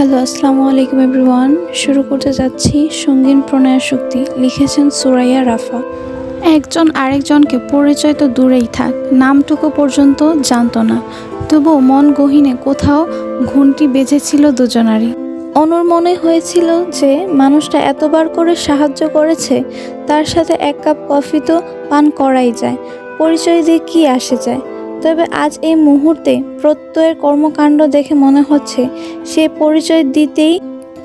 Hello, আসসালামু আলাইকুম everyone. শুরু করতে যাচ্ছি সঙ্গীন প্রণয় শক্তি, লিখেছেন সুরাইয়া রাফা। একজন আরেকজনকে পরিচয় তো দূরেই থাক, নামটুকু পর্যন্ত জানতো না। তবুও মন গহীনে কোথাও ঘুমটি বেজেছিল দুজনারই। অনুর মনে হয়েছিল যে মানুষটা এতবার করে সাহায্য করেছে, তার সাথে এক কাপ কফি তো পান করাই যায়, পরিচয় দিয়ে কি আসে যায়? তবে আজ এই মুহূর্তে প্রত্যয়ের কর্মকাণ্ড দেখে মনে হচ্ছে সে পরিচয় দিতেই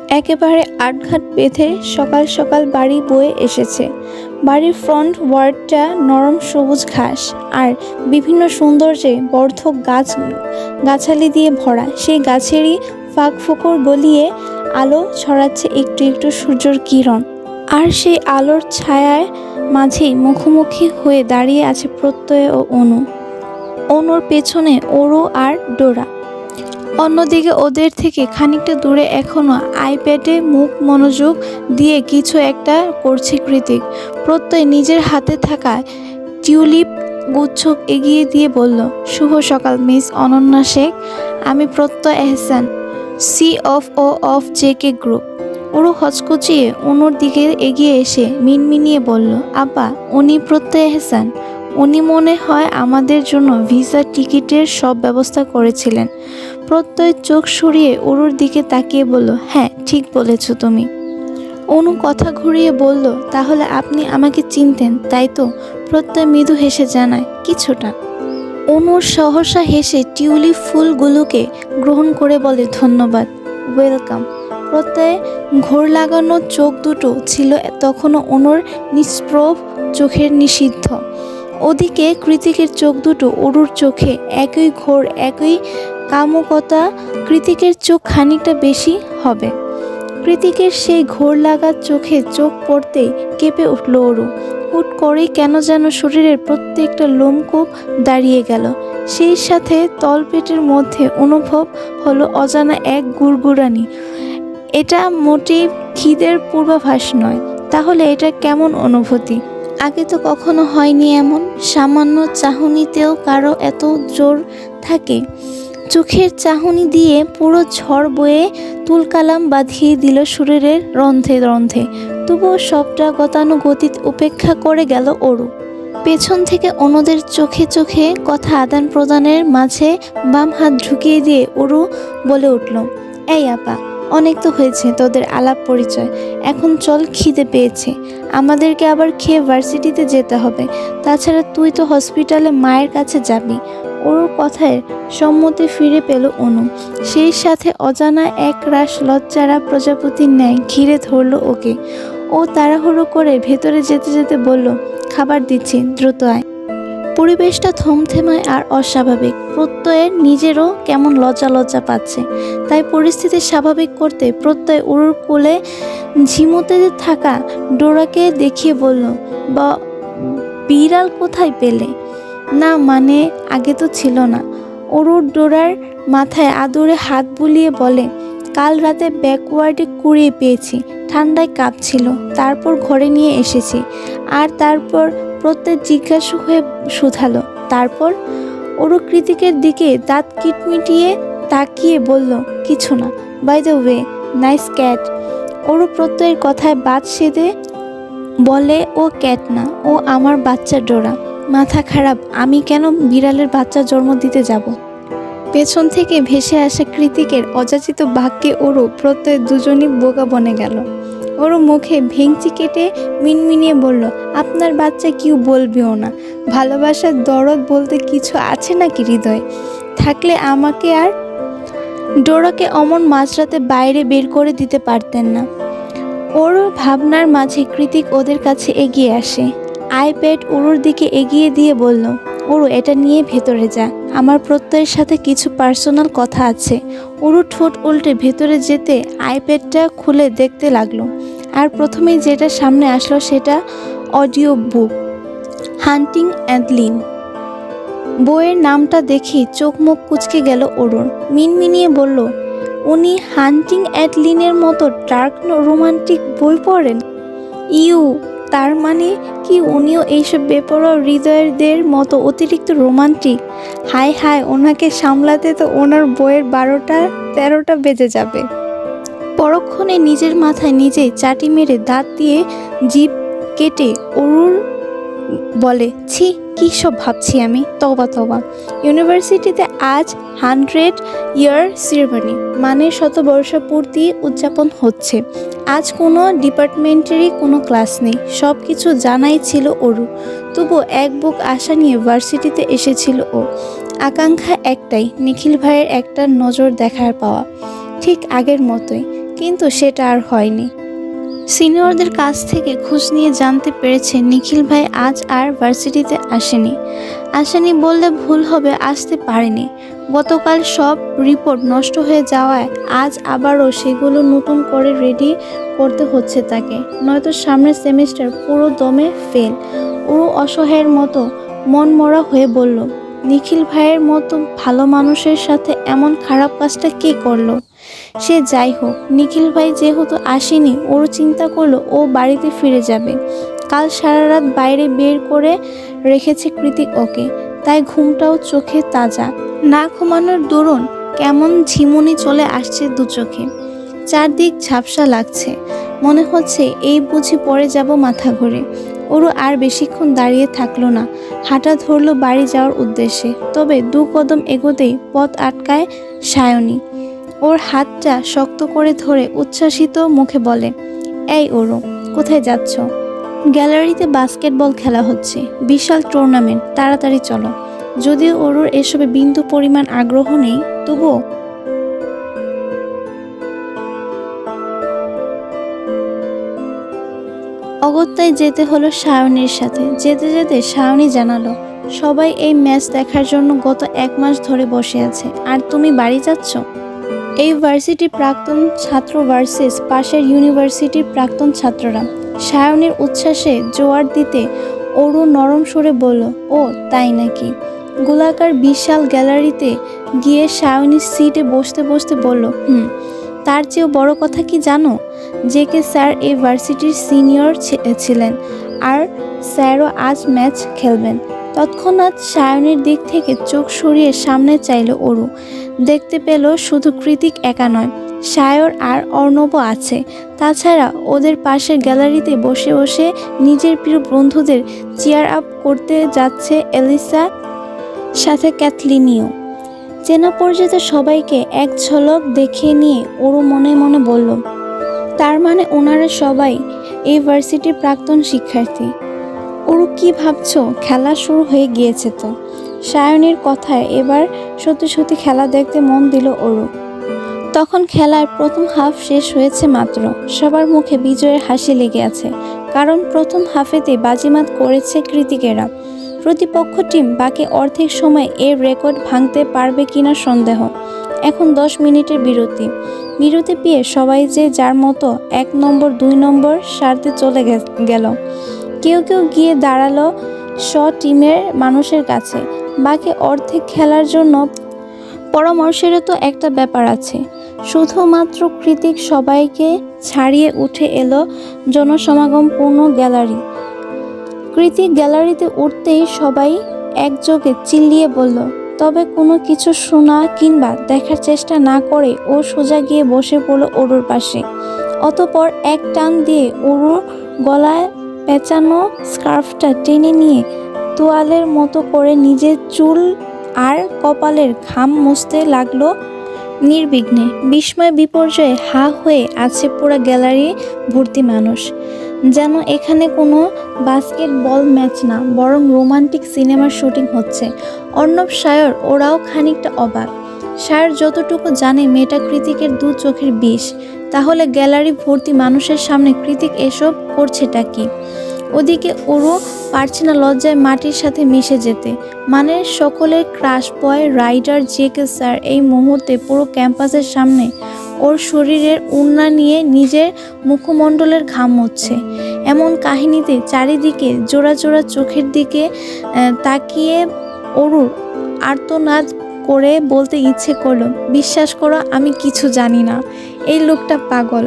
একেবারে আটঘাট বেঁধে সকাল সকাল বাড়ি বয়ে এসেছে। বাড়ির ফ্রন্ট ওয়ার্ডটা নরম সবুজ ঘাস আর বিভিন্ন সৌন্দর্যে বর্ধক গাছ, গাছালি দিয়ে ভরা। সেই গাছেরই ফাঁক ফোকর গলিয়ে আলো ছড়াচ্ছে একটু একটু সূর্যর কিরণ। আর সেই আলোর ছায়ায় মাঝেই মুখোমুখি হয়ে দাঁড়িয়ে আছে প্রত্যয় ও অনু। অনুর পেছনে ওরু আর ডোরা। অন্যদিকে ওদের থেকে খানিকটা দূরে এখনও আইপ্যাডে মুখ মনোযোগ দিয়ে কিছু একটা করছে কৃতিক। প্রত্যয় নিজের হাতে থাকা টিউলিপ গুচ্ছ এগিয়ে দিয়ে বলল, শুভ সকাল, মিস অনন্যা শেখ। আমি Pratyay Ehsan C of O of J K group. ওরও হচকচিয়ে অনুর দিকে এগিয়ে এসে মিনমিনিয়ে বলল, আব্বা, উনি প্রত্যয় এহসান। উনি মনে হয় আমাদের জন্য ভিসা টিকিটের সব ব্যবস্থা করেছিলেন। প্রত্যয় চোখ সরিয়ে অরুর দিকে তাকিয়ে বলল হ্যাঁ ঠিক বলেছ তুমি। অনু কথা ঘুরিয়ে বলল, তাহলে আপনি আমাকে চিনতেন, তাই তো? প্রত্যয় মৃদু হেসে জানায়, কিছুটা। অনুর সহসা হেসে টিউলিপ ফুলগুলোকে গ্রহণ করে বলে, ধন্যবাদ, ওয়েলকাম। প্রত্যয় ঘোর লাগানো চোখ দুটো ছিল তখনও অনুর নিষ্প্রভ চোখের নিষিদ্ধ। ওদিকে কৃতিকের চোখ দুটো অরুর চোখে, একই ঘোর, একই কামকতা, কৃতিকের চোখ খানিকটা বেশি হবে। কৃতিকের সেই ঘোর লাগার চোখে চোখ পড়তেই কেঁপে উঠল অরু। হুট করেই কেন যেন শরীরের প্রত্যেকটা লোমকূপ দাঁড়িয়ে গেল। সেই সাথে তলপেটের মধ্যে অনুভব হলো অজানা এক গুড়গুড়ানি। এটা মোটেই খিদের পূর্বাভাস নয়। তাহলে এটা কেমন অনুভূতি? আগে তো কখনো হয়নি এমন। সামান্য চাহনিতেও কারও এত জোর থাকে। চোখের চাহনি দিয়ে পুরো ঝড় বয়ে তুলকালাম বাঁধিয়ে দিল শরীরের রন্ধে রন্ধে তবুও সবটা গতানুগতিক উপেক্ষা করে গেল ওরু পেছন থেকে অন্যদের চোখে চোখে কথা আদান প্রদানের মাঝে বাম হাত ঢুকিয়ে দিয়ে ওরু বলে উঠল, এই আপা অনেক তো হয়েছে, তোদের আলাপ পরিচয়। এখন চল খিদে পেয়েছে। আমাদেরকে আবার খেয়ে ভার্সিটিতে যেতে হবে। তাছাড়া তুই তো হসপিটালে মায়ের কাছে যাবি। ওর কথায় সম্মতি ফিরে পেল অনু। সেই সাথে অজানা এক রাস লজ্জারা প্রজাপতির ন্যায় ঘিরে ধরল ওকে। ও তাড়াহুড়ো করে ভেতরে যেতে যেতে বলল, খাবার দিচ্ছি, দ্রুত আয়। পরিবেশটা থমথেমায় আর অস্বাভাবিক। প্রত্যয়ের নিজেরও কেমন লজ্জা লজ্জা পাচ্ছে। তাই পরিস্থিতি স্বাভাবিক করতে প্রত্যয় উড়ুর কোলে ঝিমোতে থাকা ডোরাকে দেখিয়ে বলল, বা, বিড়াল কোথায় পেলে? না মানে আগে তো ছিল না। অরুর ডোরার মাথায় আদরে হাত বুলিয়ে বলে, কাল রাতে ব্যাকওয়ার্ডে কুড়িয়ে পেয়েছি। ঠান্ডায় কাঁপছিল। তারপর ঘরে নিয়ে এসেছি। আর তারপর প্রত্যেক জিজ্ঞাসা হয়ে শুধালো। তারপর ওরু কৃতিকের দিকে দাঁত কিটমিটিয়ে তাকিয়ে বলল, কিছু না। By the way nice cat Oru প্রত্যয়ের কথায় বাদ সেদে বলে, ও ক্যাট না। ও আমার বাচ্চা ডোরা। মাথা খারাপ। আমি কেন বিড়ালের বাচ্চা জন্ম দিতে যাব? পেছন থেকে ভেসে আসা কৃতিকের অযাচিত বাক্যে ওরও প্রত্যয় দুজনই বোকা বনে গেল। ওরও মুখে ভেঙচি কেটে মিনমিনিয়ে বলল, আপনার বাচ্চা কেউ বলবেও না। ভালোবাসার দরদ বলতে কিছু আছে নাকি হৃদয়? থাকলে আমাকে আর ডোরাকে অমন মাঝরাতে বাইরে বের করে দিতে পারতেন না। ওর ভাবনার মাঝে কৃতিক ওদের কাছে এগিয়ে আসে। আইপ্যাড ওরুর দিকে এগিয়ে দিয়ে বলল ওরু এটা নিয়ে ভেতরে যা। আমার প্রত্যয়ের সাথে কিছু পার্সোনাল কথা আছে। ওরু ঠোঁট উল্টে ভেতরে যেতে আইপ্যাডটা খুলে দেখতে লাগল। আর প্রথমেই যেটা সামনে আসলো সেটা অডিও বুক হান্টিং অ্যাডলিন বইয়ের নামটা দেখে চোখ মুখ কুচকে গেল অরুণ। মিনমিনিয়ে বলল, উনি হান্টিং অ্যাডলিনের মতো ডার্ক রোমান্টিক বই পড়েন? ইউ, তার মানে কি উনিও এইসব বেপরোয়া হৃদয়দের মতো অতিরিক্ত রোমান্টিক হায় হায়, ওনাকে সামলাতে তো ওনার বইয়ের বারোটা, তেরোটা বেজে যাবে। পরক্ষণে নিজের মাথায় নিজেই চাটি মেরে দাঁত দিয়ে জিভ কেটে অরুর বলে, ছি, কী সব ভাবছি আমি? তবা তবা ইউনিভার্সিটিতে আজ হান্ড্রেড ইয়ার সিরমনি মানে শতবর্ষ পূর্তি উদযাপন হচ্ছে। আজ কোনো ডিপার্টমেন্টেরই কোনো ক্লাস নেই সব কিছু জানাই ছিল ওরু তবু এক বুক আশা নিয়ে ভার্সিটিতে এসেছিল ও। আকাঙ্ক্ষা একটাই, নিখিল ভাইয়ের একটা নজর দেখার পাওয়া। ঠিক আগের মতোই। কিন্তু সেটা আর হয়নি। সিনিয়রদের কাছ থেকে খোঁজ নিয়ে জানতে পেরেছে নিখিল ভাই আজ আর ভার্সিটিতে আসেনি। আসেনি বললে ভুল হবে, আসতে পারেনি। গতকাল সব রিপোর্ট নষ্ট হয়ে যাওয়ায় আজ আবারও সেগুলো নতুন করে রেডি করতে হচ্ছে তাকে। নয়তো সামনের সেমিস্টার পুরো দমে ফেল। পুরো অসহায়ের মতো মন মরা হয়ে বলল নিখিল ভাইয়ের মতো ভালো মানুষের সাথে এমন খারাপ কাজটা কে করল? সে যাই হোক, নিখিল ভাই যেহেতু আসেনি, ওর চিন্তা করল ও বাড়িতে ফিরে যাবে। কাল সারা রাত বাইরে বের করে রেখেছে কৃতিক ওকে। তাই ঘুমটাও চোখে তাজা। না ঘুমানোর দরুন কেমন ঝিমুনি চলে আসছে দু চোখে। চারদিক ঝাপসা লাগছে। মনে হচ্ছে এই বুঝি পড়ে যাব মাথা ঘুরে। ওরও আর বেশিক্ষণ দাঁড়িয়ে থাকল না। হাঁটা ধরলো বাড়ি যাওয়ার উদ্দেশ্যে। তবে দু কদম এগোতেই পথ আটকায় সায়নী। ওর হাতটা শক্ত করে ধরে উচ্ছ্বাসিত মুখে বলে, এই ওরো, কোথায় যাচ্ছ? গ্যালারিতে বাস্কেটবল খেলা হচ্ছে। বিশাল টুর্নামেন্ট, তাড়াতাড়ি চলো। যদিও ওরুর এসবে বিন্দু পরিমাণ আগ্রহ নেই, তবুও অগত্যায় যেতে হলো সায়নীর সাথে। যেতে যেতে সায়নী জানালো, সবাই এই ম্যাচ দেখার জন্য গত এক মাস ধরে বসে আছে। আর তুমি বাড়ি যাচ্ছ? এই ভার্সিটির প্রাক্তন ছাত্র ভার্সেস পাশের ইউনিভার্সিটির প্রাক্তন ছাত্ররা। সায়নের উচ্ছ্বাসে জোয়ার দিতে অরু নরম সুরে বলল, ও, তাই নাকি? গোলাকার বিশাল গ্যালারিতে গিয়ে সায়নীর সিটে বসতে বসতে বলল, হুম, তার চেয়েও বড় কথা কি জানো? যে কে স্যার এই ভার্সিটির সিনিয়র ছিলেন আর স্যারও আজ ম্যাচ খেলবেন। তৎক্ষণাৎ সায়নের দিক থেকে চোখ সরিয়ে সামনে চাইল অরু। দেখতে পেল শুধু কৃতিক একা নয়, সায়র আর অর্ণব আছে। তাছাড়া ওদের পাশের গ্যালারিতে বসে বসে নিজের প্রিয় বন্ধুদের চেয়ার আপ করতে যাচ্ছে এলিসা, সাথে ক্যাথলিনিও। চেনা পরিচিত সবাইকে এক ঝলক দেখিয়ে নিয়ে ওরও মনে মনে বলল তার মানে ওনারা সবাই এই ভার্সিটির প্রাক্তন শিক্ষার্থী। ওরু কি ভাবছ? খেলা শুরু হয়ে গিয়েছে তো। সায়নীর কথায় এবার সত্যি সত্যি খেলা দেখতে মন দিল ওরু তখন খেলার প্রথম হাফ শেষ হয়েছে মাত্র। সবার মুখে বিজয়ের হাসি লেগে আছে। কারণ প্রথম হাফেতে বাজিমাত করেছে কৃতিকেরা। প্রতিপক্ষ টিম বাকি অর্ধেক সময় এর রেকর্ড ভাঙতে পারবে কিনা সন্দেহ। এখন দশ মিনিটের বিরতি। বিরতি পেয়ে সবাই যে যার মতো এক নম্বর, দুই নম্বর সারতে চলে গেল। কেউ কেউ গিয়ে দাঁড়াল স টিমের মানুষের কাছে। বাকি অর্ধেক খেলার জন্য পরামর্শেরও তো একটা ব্যাপার আছে। শুধুমাত্র কৃতিক সবাইকে ছাড়িয়ে উঠে এলো জনসমাগম জনসমাগমপূর্ণ গ্যালারি। কৃতিক গ্যালারিতে উঠতেই সবাই একযোগে চিল্লিয়ে বলল তবে কোনো কিছু শোনা কিংবা দেখার চেষ্টা না করে ও সোজা গিয়ে বসে পড়ল ওরুর পাশে। অতপর এক টান দিয়ে ওরুর গলায় পেঁচানো স্কার্ফটা টেনে নিয়ে তোয়ালের মতো করে নিজের চুল আর কপালের ঘাম মুছতে লাগল নির্বিঘ্নে। বিস্ময় বিপর্যয়ে হা হয়ে আছে পুরো গ্যালারি ভর্তি মানুষ। যেন এখানে কোনো বাস্কেটবল ম্যাচ না, বরং রোমান্টিক সিনেমার শুটিং হচ্ছে। অর্ণব সায়র, ওরাও খানিকটা অবাক। সায়র যতটুকু জানে, মেয়েটা কৃতিকের দু চোখের বিষ। তাহলে গ্যালারি ভর্তি মানুষের সামনে কৃতিক এসব করছেটা কি? ওদিকে ওরও পারছে না লজ্জায় মাটির সাথে মিশে যেতে। মানে সকলের crush boy rider JK sir এই মুহূর্তে পুরো ক্যাম্পাসের সামনে ওর শরীরের উন্না নিয়ে নিজের মুখমণ্ডলের ঘাম হচ্ছে এমন কাহিনীতে চারিদিকে জোড়া জোড়া চোখের দিকে তাকিয়ে অরুর আর্তনাদ করে বলতে ইচ্ছে করল, বিশ্বাস করো, আমি কিছু জানি না। এই লোকটা পাগল।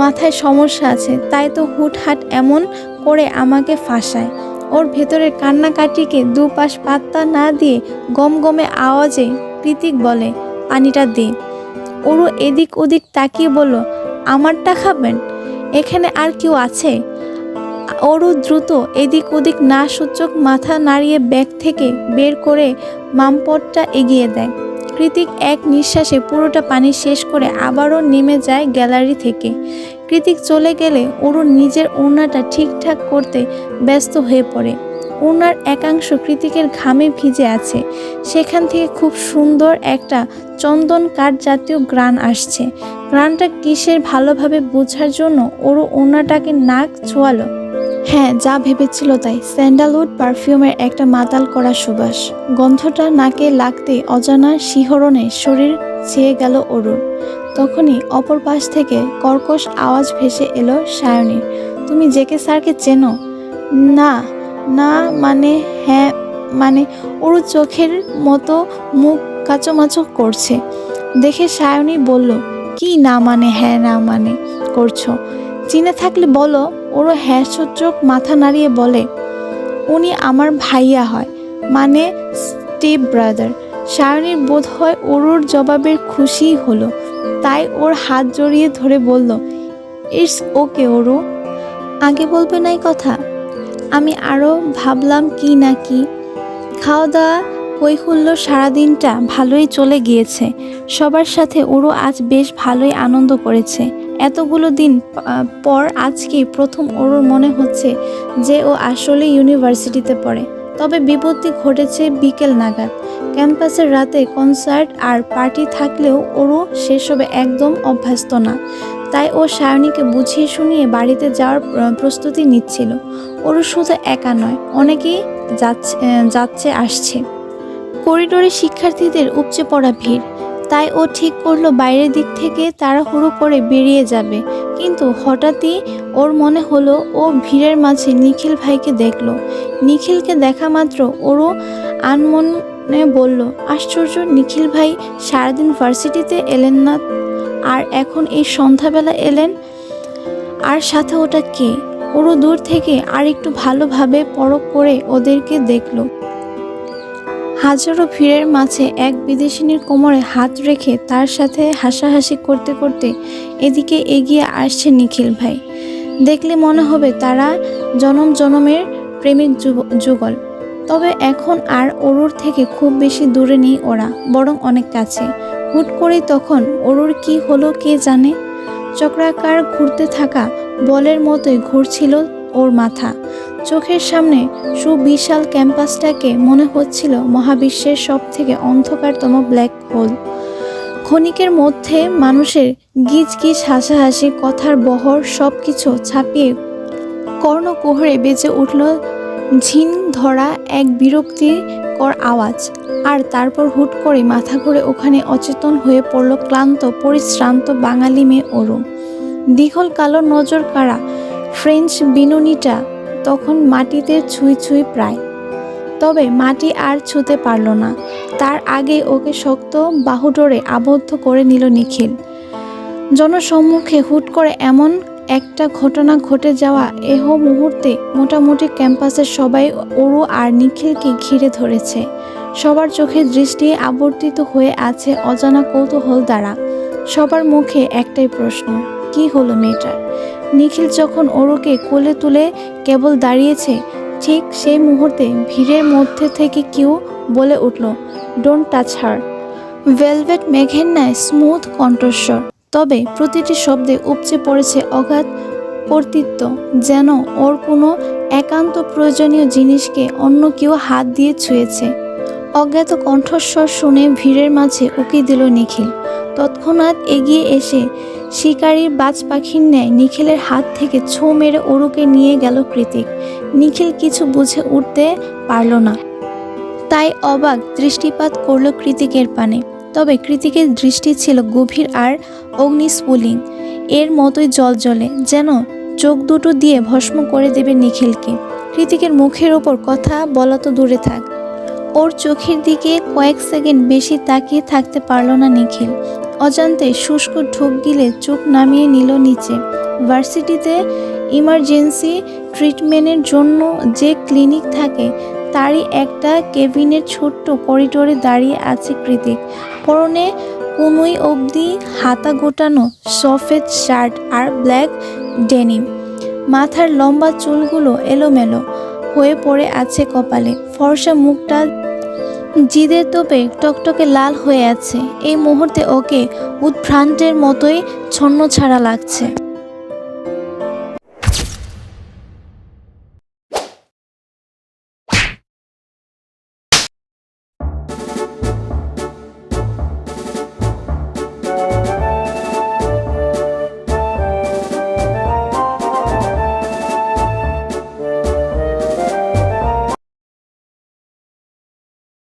মাথায় সমস্যা আছে, তাই তো হুটহাট এমন করে আমাকে ফাঁসায়। ওর ভেতরের কান্নাকাটিকে দুপাশ পাত্তা না দিয়ে গম গমে আওয়াজে কৃতিক বলে, পানিটা দে। ওরও এদিক ওদিক তাকিয়ে বলল, আমারটা খাবেন? এখানে আর কেউ আছে? অরু দ্রুত এদিক ওদিক না সূচক মাথা নাড়িয়ে ব্যাগ থেকে বের করে মামপটটা এগিয়ে দেয়। কৃতিক এক নিঃশ্বাসে পুরোটা পানি শেষ করে আবারও নেমে যায় গ্যালারি থেকে। কৃতিক চলে গেলে অরু নিজের ওড়নাটা ঠিকঠাক করতে ব্যস্ত হয়ে পড়ে। ওনার একাংশ কৃতিকের ঘামে ভিজে আছে। সেখান থেকে খুব সুন্দর একটা চন্দন কাঠ জাতীয় গ্রান আসছে। গ্রানটা কিসের ভালোভাবে বোঝার জন্য ওরও ওনাটাকে নাক ছোয়ালো হ্যাঁ যা ভেবেছিল তাই। স্যান্ডালউড পারফিউমের একটা মাতাল করা সুবাস। গন্ধটা নাকে লাগতে অজানা শিহরণে শরীর ছেয়ে গেল অরুর তখনই অপর পাশ থেকে কর্কশ আওয়াজ ভেসে এলো সায়নীর তুমি জেকে স্যারকে চেনো? না। না মানে হ্যাঁ মানে ওর চোখের মতো মুখ কাচোমাচো করছে। দেখে সায়নী বলল, কি না মানে হ্যাঁ না মানে করছ? চিনে থাকলে বলো, ওরও হ্যাঁ সূচক মাথা নাড়িয়ে বলে, উনি আমার ভাইয়া হয় মানে স্টেপ ব্রাদার। সায়নীর বোধ হয় ওরুর জবাবের খুশি হলো, তাই ওর হাত জড়িয়ে ধরে বলল, ইটস ওকে ওরু আগে বলবে নাই কথা? আমি আরও ভাবলাম কি না কি। খাওয়া দাওয়া কৈহুল্য সারাদিনটা ভালোই চলে গিয়েছে। সবার সাথে ওরও আজ বেশ ভালোই আনন্দ করেছে। এতগুলো দিন পর আজকে প্রথম ওর মনে হচ্ছে যে ও আসলে ইউনিভার্সিটিতে পড়ে। তবে বিপত্তি ঘটেছে বিকেল নাগাদ। ক্যাম্পাসের রাতে কনসার্ট আর পার্টি থাকলেও ওরও সেসবে একদম অভ্যস্ত না। তাই ও সায়নীকে বুঝিয়ে শুনিয়ে বাড়িতে যাওয়ার প্রস্তুতি নিচ্ছিল। ওরও শুধু একা নয়, অনেকেই যাচ্ছে যাচ্ছে, আসছে। করিডোরে শিক্ষার্থীদের উপচে পড়া ভিড়। তাই ও ঠিক করল বাইরের দিক থেকে তাড়াহুড়ো করে বেরিয়ে যাবে। কিন্তু হঠাৎই ওর মনে হলো ও ভিড়ের মাঝে নিখিল ভাইকে দেখল। নিখিলকে দেখা মাত্র ওরও আনমনে বলল, আশ্চর্য, নিখিল ভাই সারাদিন ভার্সিটিতে এলেন না আর এখন এই সন্ধ্যাবেলা এলেন। আর সাথে ওটা কে? ওরও দূর থেকে আর একটু ভালোভাবে পরখ করে ওদেরকে দেখল। হাজারো ভিড়ের মাঝে এক বিদেশিনীর কোমরে হাত রেখে তার সাথে হাসাহাসি করতে করতে এদিকে এগিয়ে আসছে নিখিল ভাই। দেখলে মনে হবে তারা জনম জনমের প্রেমিক যুগ- যুগল। তবে এখন আর অরুর থেকে খুব বেশি দূরে নেই ওরা, বরং অনেক কাছে। হুট করেই তখন অরুর কি হলো কে জানে? চক্রাকার ঘুরতে থাকা বলের মতোই ঘুরছিল ওর মাথা। চোখের সামনে সুবিশাল ক্যাম্পাসটাকে মনে হচ্ছিল মহাবিশ্বের সব থেকে অন্ধকারতম ব্ল্যাক হোল। ক্ষণিকের মধ্যে মানুষের গিজ গিজ হাসাহাসি, কথার বহর সব কিছু ছাপিয়ে কর্ণকুহরে বেজে উঠল ঝিন ধরা এক বিরক্তিকর আওয়াজ, আর তারপর হুট করে মাথা ঘুরে ওখানে অচেতন হয়ে পড়ল ক্লান্ত, পরিশ্রান্ত বাঙালি মেয়ে অরু দীঘল কালো নজর কারা ফ্রেঞ্চ বিনুনিটা তখন মাটিতে ছুঁই ছুঁই প্রায়। তবে মাটি আর ছুঁতে পারল না। তার আগে ওকে শক্ত বাহুডোরে আবদ্ধ করে নিল নিখিল। জনসম্মুখে হুট করে এমন একটা ঘটনা ঘটে যাওয়া এহ মুহূর্তে মোটামুটি ক্যাম্পাসের সবাই ওরু আর নিখিলকে ঘিরে ধরেছে। সবার চোখে দৃষ্টি আবর্তিত হয়ে আছে অজানা কৌতূহল দ্বারা। সবার মুখে একটাই প্রশ্ন, কি হলো মেয়েটার নিখিল যখন ওরুকে কোলে তুলে কেবল দাঁড়িয়েছে, ঠিক সেই মুহূর্তে ভিড়ের মধ্যে থেকে কেউ বলে উঠল ডোন্ট টাচ হার ভেলভেট মেঘের ন্যায় স্মুথ কণ্ঠস্বর। তবে প্রতিটি শব্দে উপচে পড়েছে অগাধ কর্তৃত্ব, যেন ওর কোনো একান্ত প্রয়োজনীয় জিনিসকে অন্য কেউ হাত দিয়ে ছুঁয়েছে। অজ্ঞাত কণ্ঠস্বর শুনে ভিড়ের মাঝে উকি দিল নিখিল। তৎক্ষণাৎ এগিয়ে এসে শিকারীর বাজ পাখির ন্যায় নিখিলের হাত থেকে ছো মেরে ওরুকে নিয়ে গেল কৃতিক। নিখিল কিছু বুঝে উঠতে পারল না। তাই অবাক দৃষ্টিপাত করল কৃতিকের পানে। তবে কৃতিকের দৃষ্টি ছিল গভীর আর অগ্নিস্ফুলিং এর মতোই জলজলে যেন চোখ দুটো দিয়ে ভস্ম করে দেবে নিখিলকে। কৃতিকের মুখের ওপর কথা বলা তো দূরে থাক। ওর চোখের দিকে কয়েক সেকেন্ড বেশি তাকিয়ে থাকতে পারল না নিখিল। অজান্তে শুষ্ক ঢোক গিলে চোখ নামিয়ে নিল নিচে। ভার্সিটিতে ইমার্জেন্সি ট্রিটমেন্টের জন্য যে ক্লিনিক থাকে, তারই একটা কেবিনের ছোট্ট করিডোরে দাঁড়িয়ে আছে কৃতিক। পরনে কোনোই অবধি হাতা গোটানো সফেদ শার্ট আর ব্ল্যাক ডেনিম। মাথার লম্বা চুলগুলো এলোমেলো হয়ে পড়ে আছে কপালে। ফর্সা মুখটা জিদের তোপে টকটকে লাল হয়ে আছে। এই মুহূর্তে ওকে উদ্ভ্রান্তের মতোই ছন্ন ছাড়া লাগছে।